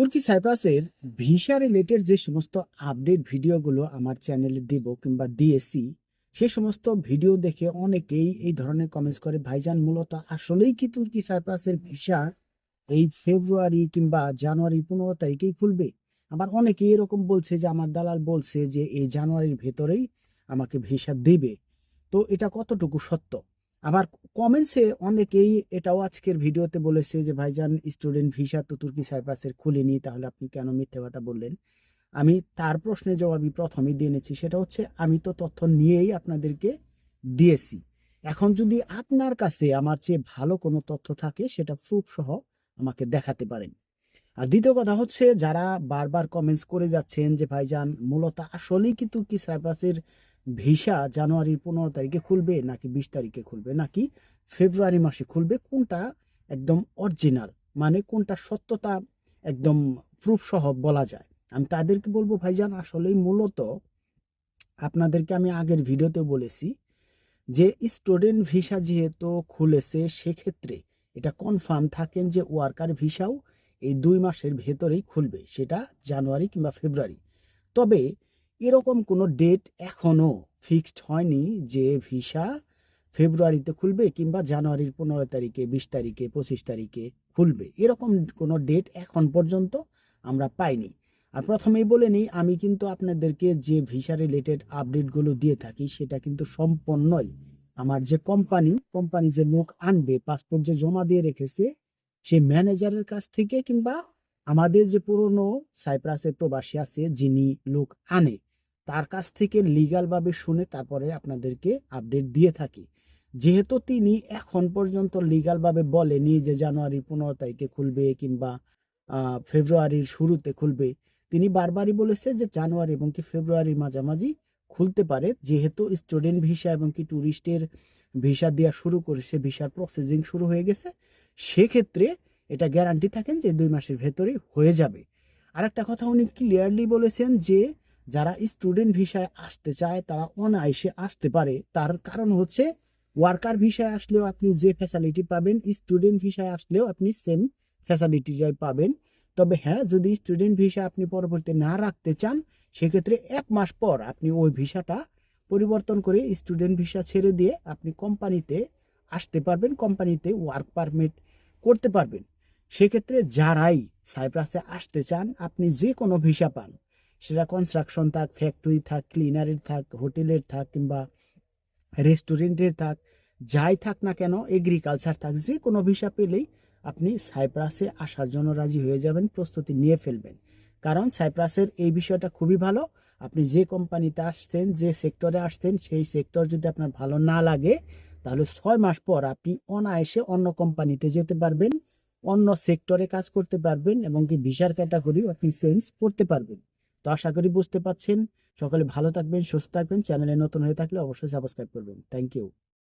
তুর্কি সাইপ্রাসের visa related যে সমস্ত আপডেট ভিডিওগুলো আমার চ্যানেলে দেব কিংবা দিয়েছি, সে সমস্ত ভিডিও দেখে অনেকেই এই ধরনের কমেন্টস করে, ভাইজান, মূলত আসলেই কি তুর্কি সাইপ্রাসের ভিসা এই ফেব্রুয়ারি কিংবা জানুয়ারি পনেরো তারিখেই খুলবে? আবার অনেকেই এরকম বলছে যে, আমার দালাল বলছে যে, এই জানুয়ারির ভেতরেই আমাকে ভিসা দেবে। তো এটা কতটুকু সত্য? আবার কমেন্টসে অনেকেই এটাও আজকের ভিডিওতে বলেছে যে, ভাইজান স্টুডেন্ট ভিসা তো তুর্কি সাইপ্রাসের খুলেনি, তাহলে আপনি কেন মিথ্যে কথা বললেন? আমি তার প্রশ্নের জবাবই প্রথমেই দিয়ে নিচ্ছি, সেটা হচ্ছে আমি তো তথ্য নিয়েই আপনাদেরকে দিয়েছি। এখন যদি আপনার কাছে আমার চেয়ে ভালো কোনো তথ্য থাকে, সেটা প্রুফ সহ আমাকে দেখাতে পারেন। আর দ্বিতীয় কথা হচ্ছে, যারা বারবার কমেন্টস করে যাচ্ছেন যে, ভাইজান, মূলত আসলেই কি তুর্কি সাইপ্রাসের ভিসা জানুয়ারির পনেরো তারিখে খুলবে নাকি বিশ তারিখে খুলবে? নাকি ফেব্রুয়ারি মাসে খুলবে? কোনটা একদম অরিজিনাল মানে কোনটা সত্যতা একদম প্রুফ সহ বলা যায়? আমি তাদেরকে বলব, ভাইজান, আসলেই মূলত আপনাদেরকে আমি আগের ভিডিওতে বলেছি যে স্টুডেন্ট ভিসা যেহেতু খুলেছে, সেক্ষেত্রে এটা কনফার্ম থাকেন যে ওয়ার্কার ভিসাও এই দুই মাসের ভেতরেই খুলবে, সেটা জানুয়ারি কিংবা ফেব্রুয়ারি। তবে এরকম কোনো ডেট এখনও ফিক্সড হয়নি যে ভিসা ফেব্রুয়ারিতে খুলবে কিংবা জানুয়ারির পনেরো তারিখে, বিশ তারিখে, পঁচিশ তারিখে খুলবে। এরকম কোনো ডেট এখন পর্যন্ত আমরা পাইনি। আর প্রথমেই বলে নিই, আমি কিন্তু আপনাদেরকে যে ভিসা রিলেটেড আপডেটগুলো দিয়ে থাকি সেটা কিন্তু সম্পূর্ণই আমার যে কোম্পানি কোম্পানি যে লোক আনবে পাসপোর্ট যে জমা দিয়ে রেখেছে, সে ম্যানেজারের কাছ থেকে কিংবা আমাদের যে পুরনো সাইপ্রাসের প্রবাসী আছে যিনি লোক আনে তার কাছ থেকে লিগালভাবে শুনে তারপরে আপনাদেরকে আপডেট দিয়ে থাকি। যেহেতু তিনি এখন পর্যন্ত লিগালভাবে বলেনি যে জানুয়ারি পনেরো তারিখে খুলবে কিংবা ফেব্রুয়ারির শুরুতে খুলবে। তিনি বারবারই বলেছে যে জানুয়ারি এবং কি ফেব্রুয়ারির মাঝামাঝি খুলতে পারে। যেহেতু স্টুডেন্ট ভিসা এবং কি ট্যুরিস্টের ভিসা দেওয়া শুরু করেছে ভিসার প্রসেসিং শুরু হয়ে গেছে, সেক্ষেত্রে এটা গ্যারান্টি থাকেন যে দুই মাসের ভেতরে হয়ে যাবে। আর একটা কথা উনি ক্লিয়ারলি বলেছেন যে যারা স্টুডেন্ট ভিসায় আসতে চায়, তারা অনায়াসে আসতে পারে। তার কারণ হচ্ছে ওয়ার্কার ভিসায় আসলেও আপনি যে ফ্যাসিলিটি পাবেন স্টুডেন্ট ভিসায় আসলেও আপনি সেম ফ্যাসিলিটিটাই পাবেন। তবে হ্যাঁ যদি স্টুডেন্ট ভিসা আপনি পরবর্তী না রাখতে চান, সেক্ষেত্রে এক মাস পর আপনি ওই ভিসাটা পরিবর্তন করে স্টুডেন্ট ভিসা ছেড়ে দিয়ে আপনি কোম্পানিতে আসতে পারবেন কোম্পানিতে ওয়ার্ক পারমিট করতে পারবেন। সেক্ষেত্রে যারাই সাইপ্রাসে আসতে চান, আপনি যে কোনো ভিসা পান সেটা কনস্ট্রাকশন থাক ফ্যাক্টরি থাক ক্লিনারের থাক, হোটেলের থাক কিংবা রেস্টুরেন্টের থাক, যাই থাক না কেন এগ্রিকালচার থাক, যে কোনো ভিসা পেলেই আপনি সাইপ্রাসে আসার জন্য রাজি হয়ে যাবেন, প্রস্তুতি নিয়ে ফেলবেন। কারণ সাইপ্রাসের এই বিষয়টা খুবই ভালো। আপনি যে কোম্পানিতে আসছেন, যে সেক্টরে আসছেন, সেই সেক্টর যদি আপনার ভালো না লাগে, তাহলে ছয় মাস পর আপনি অনায়াসে অন্য কোম্পানিতে যেতে পারবেন, অন্য সেক্টরে কাজ করতে পারবেন এবং কি ভিসার ক্যাটাগরিও আপনি চেঞ্জ করতে পারবেন। তো আশা করি বুঝতে পারছেন। সকলে ভালো থাকবেন, সুস্থ থাকবেন। চ্যানেলে নতুন হয়ে থাকলে অবশ্যই সাবস্ক্রাইব করবেন। Thank you